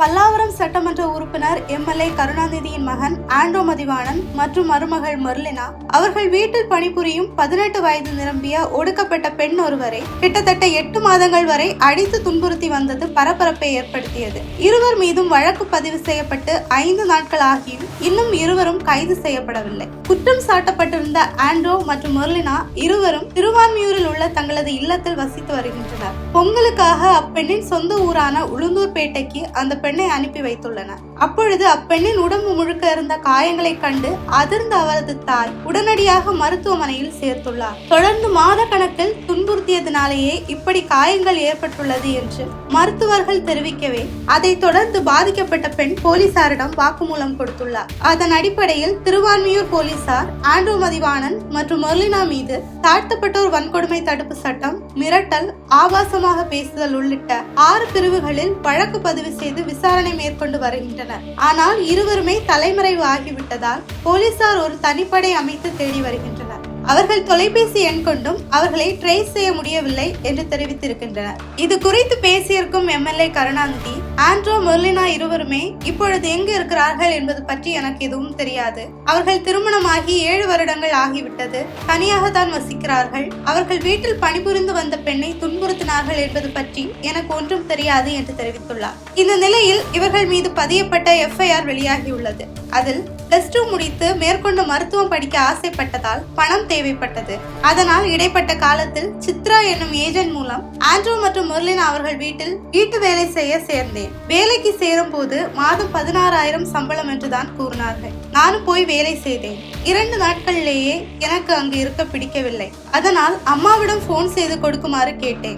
பல்லாவரம் சட்டமன்ற உறுப்பினர் எம்எல்ஏ கருணாநிதியின் மகன் ஆண்ட்ரோ மதிவாணன் மற்றும் மருமகள் மெர்லினா அவர்கள் வீட்டில் பணிபுரியும் பதினெட்டு வயது நிரம்பிய ஒடுக்கப்பட்ட பெண் ஒருவரை கிட்டத்தட்ட எட்டு மாதங்கள் வரை அடித்து துன்புறுத்தி வந்தது பரபரப்பை ஏற்படுத்தியது. இருவர் மீதும் வழக்கு பதிவு செய்யப்பட்டு ஐந்து நாட்கள் ஆகியும் இன்னும் இருவரும் கைது செய்யப்படவில்லை. குற்றம் சாட்டப்பட்டிருந்த ஆண்ட்ரோ மற்றும் மெர்லினா இருவரும் திருவான்மியூரில் உள்ள தங்களது இல்லத்தில் வசித்து வருகின்றனர். பொங்கலுக்காக அப்பெண்ணின் சொந்த ஊரான உளுந்தூர்பேட்டைக்கு அந்த பெண்ணை அனுப்பி வைத்துள்ளனர். அப்பொழுது அப்பெண்ணின் உடம்பு முழுக்க இருந்த காயங்களை கண்டு அதிர்ந்த அவரது தாய் உடனடியாக மருத்துவமனையில் சேர்த்துள்ளார். தொடர்ந்து மாத கணக்கில் துன்புறுத்தியதினாலேயே இப்படி காயங்கள் ஏற்பட்டுள்ளது என்று மருத்துவர்கள் தெரிவிக்கவே அதைத் தொடர்ந்து பாதிக்கப்பட்ட பெண் போலீசாரிடம் வாக்குமூலம் கொடுத்துள்ளார். அதன் அடிப்படையில் திருவான்மியூர் போலீசார் ஆண்ட்ரூ மதிவாணன் மற்றும் மெர்லினா மீது தாழ்த்தப்பட்டோர் வன்கொடுமை தடுப்பு சட்டம் மிரட்டல் ஆபாசமாக பேசுதல் உள்ளிட்ட ஆறு பிரிவுகளில் வழக்கு பதிவு செய்து விசாரணை மேற்கொண்டு வருகின்றனர். ஆனால் இருவருமே தலைமறைவு ஆகிவிட்டதால் போலீசார் ஒரு தனிப்படை அமைத்து தேடி வருகின்றனர். அவர்கள் தொலைபேசி எண் கொண்டும் அவர்களை ட்ரேஸ் செய்ய முடியவில்லை என்று தெரிவித்திருக்கின்றனர். இது குறித்து பேசியிருக்கும் எம்எல்ஏ கருணாநிதி ஆண்ட்ரோ மெர்லினா இருவருமே இப்பொழுது எங்கு இருக்கிறார்கள் என்பது பற்றி எனக்கு எதுவும் தெரியாது. அவர்கள் திருமணமாகி ஏழு வருடங்கள் ஆகிவிட்டது. தனியாக தான் வசிக்கிறார்கள். அவர்கள் வீட்டில் பணிபுரிந்து வந்த பெண்ணை துன்புறுத்தினார்கள் என்பது பற்றி எனக்கு ஒன்றும் தெரியாது என்று தெரிவித்துள்ளார். இந்த நிலையில் இவர்கள் மீது பதியப்பட்ட எஃப்ஐஆர் வெளியாகியுள்ளது. அதில் பிளஸ் டூ முடித்து மேற்கொண்டு மருத்துவம் படிக்க ஆசைப்பட்டதால் பணம் தேவைப்பட்டது. அதனால் இடைப்பட்ட காலத்தில் சித்ரா என்னும் ஏஜென்ட் மூலம் ஆண்ட்ரூ மற்றும் முர்லின் அவர்கள் வீட்டில் வீட்டு வேலை செய்ய சேர்ந்தேன். வேலைக்கு சேரும் போது மாதம் பதினாறாயிரம் சம்பளம் என்றுதான் கூறினார்கள். நானும் போய் வேலை செய்தேன். இரண்டு நாட்களிலேயே எனக்கு அங்கு இருக்க பிடிக்கவில்லை. அதனால் அம்மாவிடம் போன் செய்து கொடுக்குமாறு கேட்டேன்.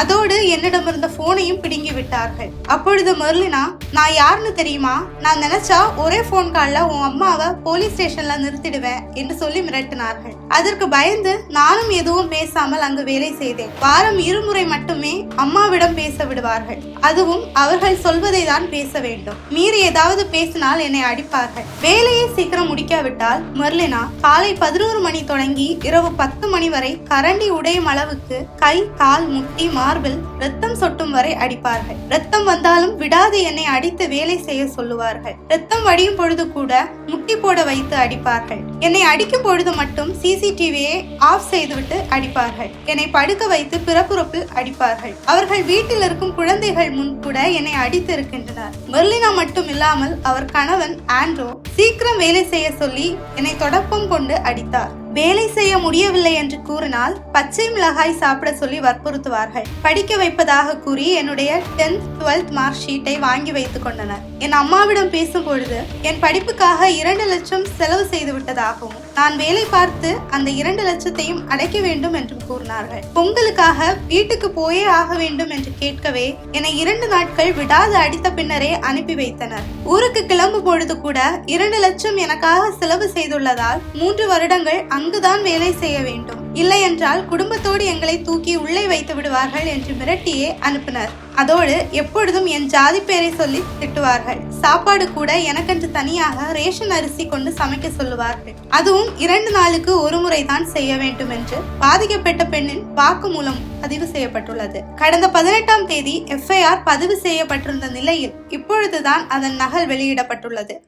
அதோடு என்னிடம் இருந்த போனையும் பிடுங்கி விட்டார்கள். அப்பொழுது மெர்லினா நான் யாருன்னு தெரியுமா? நான் நினைச்சா ஒரே போன் கால்ல உன் அம்மாவை போலீஸ் ஸ்டேஷன்ல நிறுத்திடுவேன் என்று சொல்லி மிரட்டினார்கள். அதற்கு பயந்து நானும் எதுவும் பேசாமல் அங்கு வேலை செய்தேன். வாரம் இருமுறை மட்டுமே அம்மாவிடம் பேச விடுவார்கள். அதுவும் அவர்கள் சொல்வதை தான் பேச வேண்டும். மீறி ஏதாவது பேசினால் என்னை அடிப்பார்கள். வேலையை சீக்கிரம் முடிக்காவிட்டால் மெர்லினா காலை பதினோரு மணி தொடங்கி இரவு பத்து மணி வரை கரண்டி உடையும் அளவுக்கு கை கால் முட்டி மார்பில் ரத்தம் சொட்டும் வரை அடிப்பார்கள். ரத்தம் வந்தாலும் விடாது என்னை அடித்து வேலை செய்ய சொல்லுவார்கள். ரத்தம் வடியும் பொழுது கூட முட்டி போட வைத்து அடிப்பார்கள். என்னை அடிக்கும் பொழுது மட்டும் சிசிடிவியை ஆஃப் செய்துவிட்டு அடிப்பார்கள். என்னை படுக்க வைத்து பிறப்புறுப்பில் அடிப்பார்கள். அவர்கள் வீட்டில் இருக்கும் குழந்தைகள் முன் கூட என்னை அடித்து இருக்கின்றனர். மெர்லினா மட்டும் இல்லாமல் அவர் கணவன் ஆண்ட்ரோ சீக்கிரம் வேலை செய்ய சொல்லி என்னை தொடப்பம் கொண்டு அடித்தார். வேலை செய்ய முடியவில்லை என்று கூறினால் பச்சை மிளகாய் சாப்பிட சொல்லி வற்புறுத்துவார்கள். படிக்க வைப்பதாக கூறி என்னுடைய டென்த் டுவெல்த் மார்க் ஷீட்டை வாங்கி வைத்துக் கொண்டனர். என் அம்மாவிடம் பேசும் பொழுது என் படிப்புக்காக இரண்டு லட்சம் செலவு செய்து விட்டதாகவும் நான் வேலை பார்த்து அந்த இரண்டு லட்சத்தையும் அடைக்க வேண்டும் என்றும் கூறினார்கள். பொங்கலுக்காக வீட்டுக்கு போயே ஆக வேண்டும் என்று கேட்கவே என்னை இரண்டு நாட்கள் விடாது அடித்த பின்னரே அனுப்பி வைத்தனர். ஊருக்கு கிளம்பும் பொழுது கூட இரண்டு லட்சம் எனக்காக செலவு செய்துள்ளதால் மூன்று வருடங்கள் அங்குதான் வேலை செய்ய வேண்டும். இல்லை என்றால் குடும்பத்தோடு எங்களை தூக்கி உள்ளே வைத்து விடுவார்கள் என்று மிரட்டியே அனுப்பினர். அதோடு எப்பொழுதும் என் ஜாதி பேரை சொல்லி திட்டுவார்கள். சாப்பாடு கூட எனக்கென்று தனியாக ரேஷன் அரிசி கொண்டு சமைக்க சொல்லுவார்கள். அதுவும் இரண்டு நாளுக்கு ஒரு முறை தான் செய்ய வேண்டும் என்று பாதிக்கப்பட்ட பெண்ணின் வாக்குமூலம் பதிவு செய்யப்பட்டுள்ளது. கடந்த பதினெட்டாம் தேதி எஃப்ஐஆர் பதிவு செய்யப்பட்டிருந்த நிலையில் இப்பொழுதுதான் அதன் நகல் வெளியிடப்பட்டுள்ளது.